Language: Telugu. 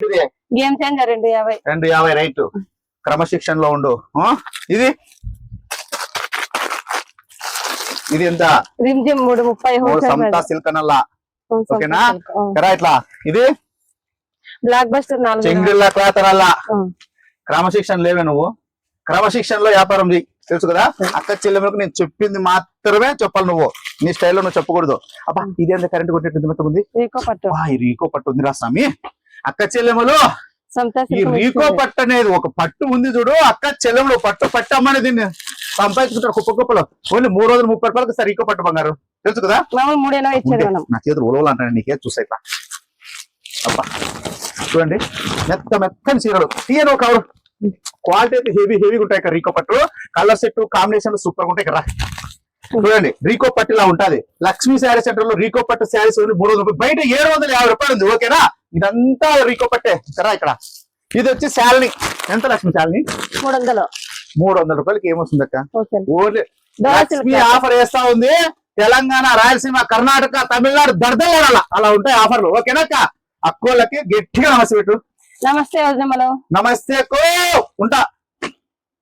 ఇది. గేమ్ చేంజర్ రెండు యాభై. రెండు యాభై రైట్. క్రమశిక్షణలో ఉండు. ఆ? ఇది? ఇది ఎంత? రిమ్ జిమ్ మూడు ముప్పై సిల్క్ ఓకేనా? కరా ఇట్లా. ఇది? బ్లాక్ బస్టర్ నాలుగు చెంగిళ్ళ క్లాత్ నల్లా ఆ. క్రమశిక్షణ లేవే నువ్వు. క్రమశిక్షణలో వ్యాపారం చేయి. తెలుసు కదా? అక్క చెల్లెమ్మలకు నేను చెప్పింది మాత్రమే చెప్పాలి నువ్వు. నీ స్టైల్లో నువ్వు చెప్పకూడదు. అబ్బా ఇది ఎంత కరెంట్ కొట్టేట్టు ఉంది? పట్టు. రీకో పట్టు ఉంది రా స్వామి. అక్క చెల్లెమ్మలు సమతా ఈ రీకో పట్టు అనేది ఒక పట్టు ఉంది చూడు అక్క చెల్లెములు పట్టు పట్టు అమ్మని దీన్ని సంపాదించుకుంటారు కుప్ప కుప్పలు ఓన్లీ మూడు వందల ముప్పై రూపాయలకు సార్ రీకో పట్టు బంగారు. తెలుసు కదా? నా చేతులు ఉలవలు అంటాను నీకే చూసా అబ్బా. చూడండి మెత్త మెత్తని చీరలు. తీయను కవర్ క్వాలిటీ అయితే హెవీ హెవీగా ఉంటాయి ఇక్కడ రీకో పట్టు. కలర్ సెట్ కాంబినేషన్ సూపర్గా ఉంటాయి ఇక్కడ చూడండి రీకో పట్టు ఇలా ఉంటది. లక్ష్మీ శారీ సెంటర్లో రీకో పట్టు శారీస్ మూడు వందల రూపాయలు. బయట ఏడు వందల యాభై రూపాయలు ఉంది ఓకేనా? ఇదంతా రీకో పట్టే. కదా ఇక్కడ. ఇది వచ్చి శాలిని. ఎంత లక్ష్మి శాలిని? మూడు వందలు మూడు వందల రూపాయలకి ఏమొస్తుంది అక్క ఓన్లీ లక్ష్మి ఆఫర్ వేస్తా ఉంది. తెలంగాణ రాయలసీమ కర్ణాటక తమిళనాడు దర్దల అలా ఉంటాయి ఆఫర్లు. ఓకేనా అక్క? అక్కోళ్ళకి గట్టిగా నమస్తే పెట్టు. నమస్తే నమస్తే కో ఉంటా.